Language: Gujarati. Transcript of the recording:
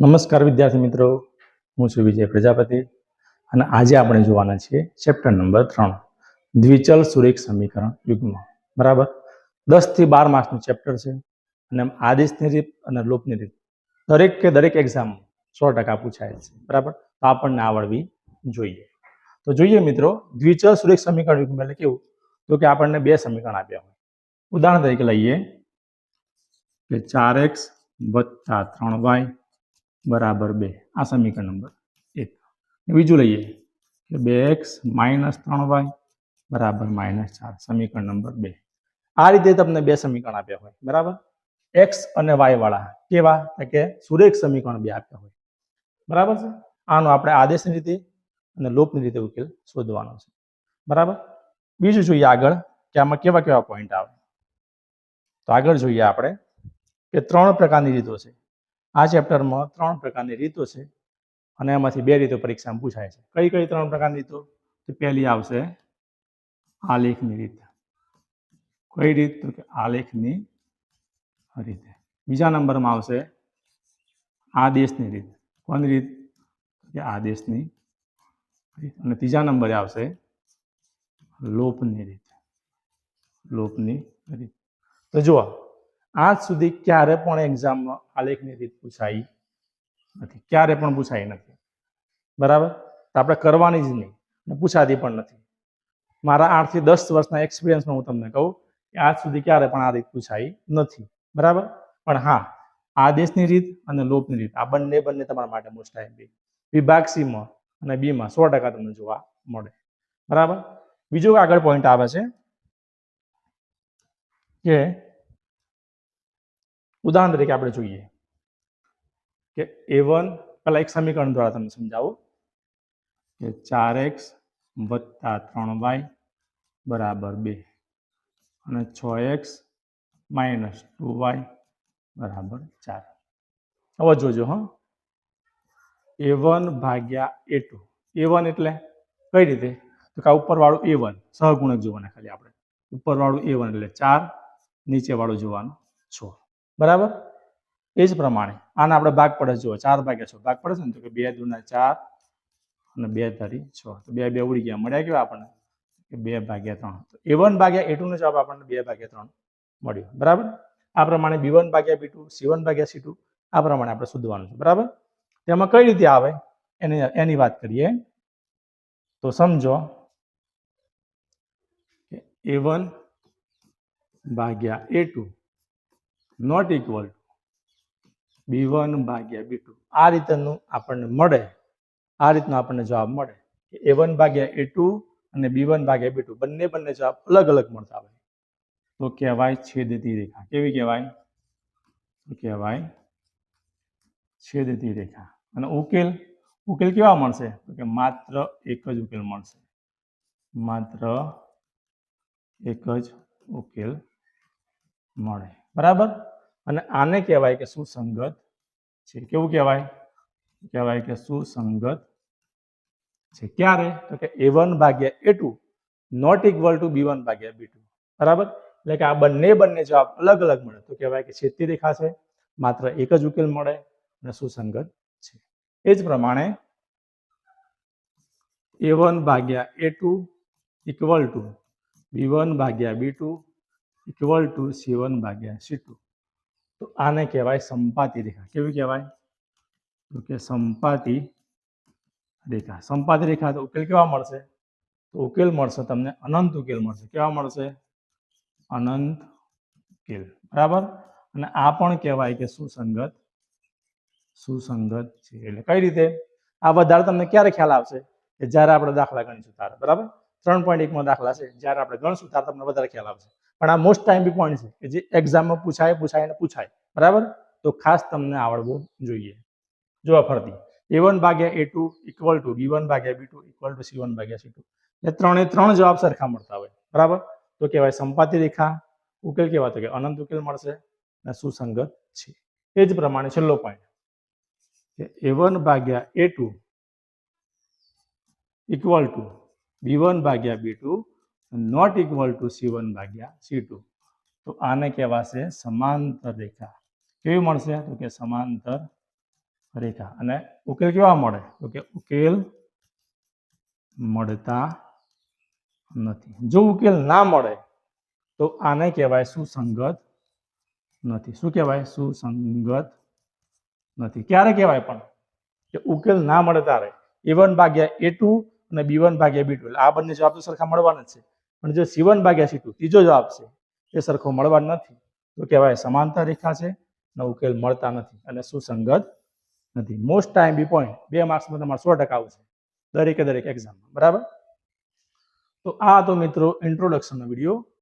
નમસ્કાર વિદ્યાર્થી મિત્રો. હું છું વિજય પ્રજાપતિ અને આજે આપણે જોવાના છીએ ચેપ્ટર નંબર ત્રણ, દ્વિચલ સુરેખ સમીકરણ યુગ્મ. બરાબર? દસથી બાર માર્ક્સનું ચેપ્ટર છે અને આદેશની રીત અને લોપની રીત. દરેક કે દરેક એક્ઝામ સો ટકા પૂછાય છે. બરાબર? તો આપણને આવડવી જોઈએ. તો જોઈએ મિત્રો, દ્વિચલ સુરેખ સમીકરણ યુગ્મ એટલે કેવું? તો કે આપણને બે સમીકરણ આપ્યા હોય. ઉદાહરણ તરીકે લઈએ કે ચાર એક્સ વત્તા ત્રણ વાય બરાબર બે. આ સમીકરણ નંબર એક. બીજું લઈએ કે બે એક્સ માઇનસ ત્રણ વાય બરાબર માઇનસ ચાર. સમીકરણ નંબર બે. આ રીતે તમને બે સમીકરણ આપ્યા હોય. બરાબર? એક્સ અને વાય વાળા કેવા? કે સુરેખ સમીકરણ બે આપ્યા હોય. બરાબર છે? આનો આપણે આદેશની રીતે અને લોપની રીતે ઉકેલ શોધવાનો છે. બરાબર? બીજું જોઈએ આગળ કે આમાં કેવા કેવા પોઈન્ટ આવે. તો આગળ જોઈએ આપણે કે ત્રણ પ્રકારની રીતો છે. આ ચેપ્ટરમાં ત્રણ પ્રકારની રીતો છે અને એમાંથી બે રીતો પરીક્ષામાં પૂછાય છે. કઈ કઈ ત્રણ પ્રકારની રીતો? તો પહેલી આવશે આલેખની રીત. કઈ રીત? તો કે આલેખની રીતે. બીજા નંબરમાં આવશે આદેશની રીત. કોની રીત? કે આદેશની રીત. અને ત્રીજા નંબરે આવશે લોપની રીત. લોપની રીત. તો જુઓ આજ સુધી ક્યારે પણ એક્ઝામમાં આલેખની રીત પૂછાઈ નથી. ક્યારે પણ પૂછાઈ નથી. બરાબર? તો આપણે કરવાની જ નહીં પૂછાતી પણ નથી. મારા આઠથી દસ વર્ષના એક્સપિરિયન્સમાં હું તમને કહું કે આજ સુધી ક્યારે પણ આ રીત પૂછાઈ નથી. બરાબર? પણ હા, આદેશની રીત અને લોપની રીત, આ બંને બંને તમારા માટે મોસ્ટ ટાઈમ વિભાગ સીમાં અને બીમાં સો ટકા તમને જોવા મળે. બરાબર? બીજો આગળ પોઈન્ટ આવે છે કે ઉદાહરણ તરીકે આપણે જોઈએ કે એ વન પહેલાં એક સમીકરણ દ્વારા તમને સમજાવું કે ચાર એક્સ વત્તા ત્રણ વાય બરાબર બે અને છ એક્સ માઇનસ ટુ વાય બરાબર ચાર. હવે જોજો, હા. એ વન ભાગ્યા એ ટુ એ વન એટલે કઈ રીતે? તો કે ઉપરવાળું એ વન સહગુણક જોવાના ખાલી આપણે. ઉપરવાળું એ વન એટલે ચાર, નીચેવાળું જોવાનું છ. બરાબર? એ જ પ્રમાણે. આના આપણે ભાગ પડે જુઓ. ચાર ભાગ્યા છ. ભાગ પડે છે ને તો કે બે દુના ચાર અને બે ધરી છ. તો બે બે ઉડી ગયા. મળ્યા કેવા આપણને? કે બે ભાગ્યા ત્રણ. તો એ વન ભાગ્યા એ ટુનો જવાબ આપણને બે ભાગ્યા ત્રણ મળ્યો. બરાબર? આ પ્રમાણે બી વન ભાગ્યા બી ટુ, સી વન ભાગ્યા સી ટુ, આ પ્રમાણે આપણે શોધવાનું છે. બરાબર? તેમાં કઈ રીતે આવે? એની એની વાત કરીએ. તો સમજો એ વન ભાગ્યા A two not equal to B one ભાગ્યા બી ટુ આ રીતનું આપણને મળે. આ રીતનો આપણને જવાબ મળે કે એ વન ભાગ્યા એ ટુ અને બી વન ભાગ્યા બી ટુ બંને બંને જવાબ અલગ અલગ મળતા હોય. તો કહેવાય છેદતી રેખા. કેવી કહેવાય? તો કહેવાય છેદતી રેખા. અને ઉકેલ? ઉકેલ કેવા મળશે? તો કે માત્ર એક જ ઉકેલ મળશે. માત્ર એક જ ઉકેલ મળે. બરાબર? અને આને કહેવાય કે સુસંગત છે. કેવું કહેવાય? કહેવાય કે સુસંગત છે. ક્યારે? તો કે એ વન ભાગ્યા A two not equal to B one ભાગ્યા બી ટુ બરાબર? એટલે કે આ બંને બંને જવાબ અલગ અલગ મળે. તો કહેવાય કે છેદતી રેખા છે. માત્ર એક જ ઉકેલ મળે અને સુસંગત છે. એ જ પ્રમાણે એ વન ભાગ્યા A two equal to B one ભાગ્યા B two equal to C one ભાગ્યા સી ટુ તો આને કહેવાય સંપાતી રેખા. કેવી કહેવાય? તો કે સંપાતી રેખા. સંપાતી રેખા તો ઉકેલ કેવા મળશે? તો ઉકેલ મળશે તમને અનંત ઉકેલ મળશે. કેવા મળશે? અનંત ઉકેલ. બરાબર? અને આ પણ કહેવાય કે સુસંગત સુસંગત છે. એટલે કઈ રીતે? આ વધારે તમને ક્યારે ખ્યાલ આવશે? કે જ્યારે આપણે દાખલા ગણીશું ત્યારે. બરાબર? ત્રણ પોઈન્ટ એકમાં દાખલા છે. જ્યારે આપણે ગણશું ત્યારે તમને વધારે ખ્યાલ આવશે. પણ આ મોસ્ટ ટાઈમ બી પોઈન્ટ છે કે જે એક્ઝામમાં પૂછાય પૂછાય અને પૂછાય. બરાબર? તો ખાસ તમને આવડવું જોઈએ. જોવા ફરતી. એ વન ભાગ્યા A two equal to B one ભાગ્યા B two equal to C one ભાગ્યા સી ટુ એ ત્રણે ત્રણ જવાબ સરખા મળતા હોય. બરાબર? તો કહેવાય સંપાતી રેખા, ઉકેલ કેવા? તો કે અનંત ઉકેલ મળશે અને સુસંગત છે. એ જ પ્રમાણે છેલ્લો પોઈન્ટ એ વન ભાગ્યા A two equal to B one ભાગ્યા B two not equal to C one ભાગ્યા સી ટુ તો આને કહેવાશે સમાંતર રેખા. કેવી મળશે? તો કે સમાંતર રેખા. અને ઉકેલ કેવા મળે? તો કે ઉકેલ મળતા નથી. જો ઉકેલ ના મળે, તો આને કહેવાય સુસંગત નથી. શું કહેવાય? સુસંગત નથી. ક્યારે કહેવાય પણ? કે ઉકેલ ના મળે ત્યારે એ વન ભાગ્યા એ ટુ અને બી વન ભાગ્યા બી ટુ આ બંને જવાબ તો સરખા મળવાના છે. પણ જો સી વન ભાગ્યા સી ટુ ત્રીજો જવાબ છે, એ સરખો મળવા નથી. તો કહેવાય સમાંતર રેખા છે અને ઉકેલ મળતા નથી અને સુસંગત નથી. મોસ્ટ ટાઈમ બી પોઈન્ટ બે માર્ક્સમાં તમારે સો ટકા આવશે, દરેકે દરેક એક્ઝામમાં બરાબર? તો આ તો મિત્રો ઇન્ટ્રોડક્શનનો વીડિયો